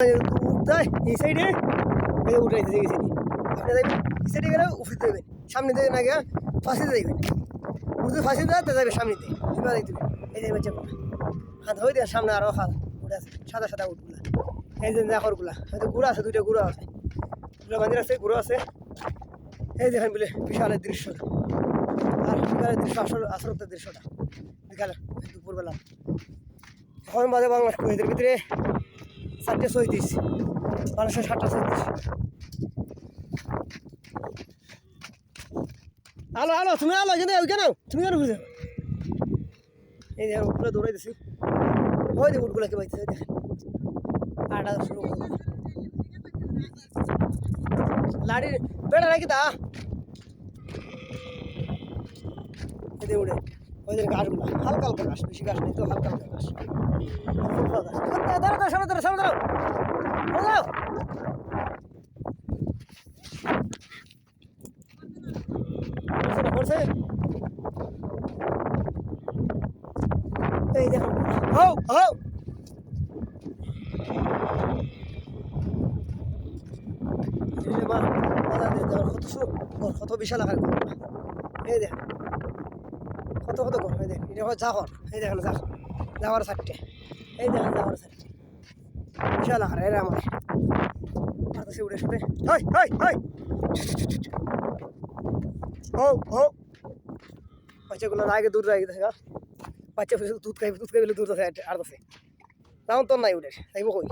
উঠতে আছে। দুইটা গুঁড়ো আছে। গুঁড়া বান্দির আছে গুঁড়ো আছে। এই দেখেন বলে বিশালের দৃশ্যটা। দৃশ্য, আসল আসরতের দৃশ্যটা। বিকালে, দুপুরবেলা। এখন বাজে বাংলা এদের ভিতরে চারটে চৈত্রিশ মানুষের সাতটা চৈত্রিশ আলো আলো, তুমি আলো এখানে ওইখানে তুমি কেন বুঝে এই দেখেন উঠগুলো দৌড়াই দিছি। ওই যে উঠগুলো কে পাইছে দেখেন। আটা শুরু লাড়ির বেড়া রাখি দা এতে উড়ে। ওদের গাছগুলো হালকা হালকা ঘাস, বেশি ঘাস নেই তো, হালকা হালকা ঘাস। দাঁড়া দাঁড়া সামনে দাঁড়া সামনে দাঁড়াও। পড়ছে এই দেখো, হও কত বিশাল আকার এই দেখ। কত কত ঘর এই দেখ এটা হয় এই দেখেন জাহর যাওয়ার চারটে এই দেখেন যাওয়ার চারটে বিশাল আকার এরা আমার। সে উড়ে শুটে হাই হাই হাই ও ও। বাচ্চাগুলো আগে দূর রাখি দেখা বাচ্চা দুধ খাইবে দুধ খাইবে দূর আছে আর আছে তেমন তো নাই উঠে খাইব কই?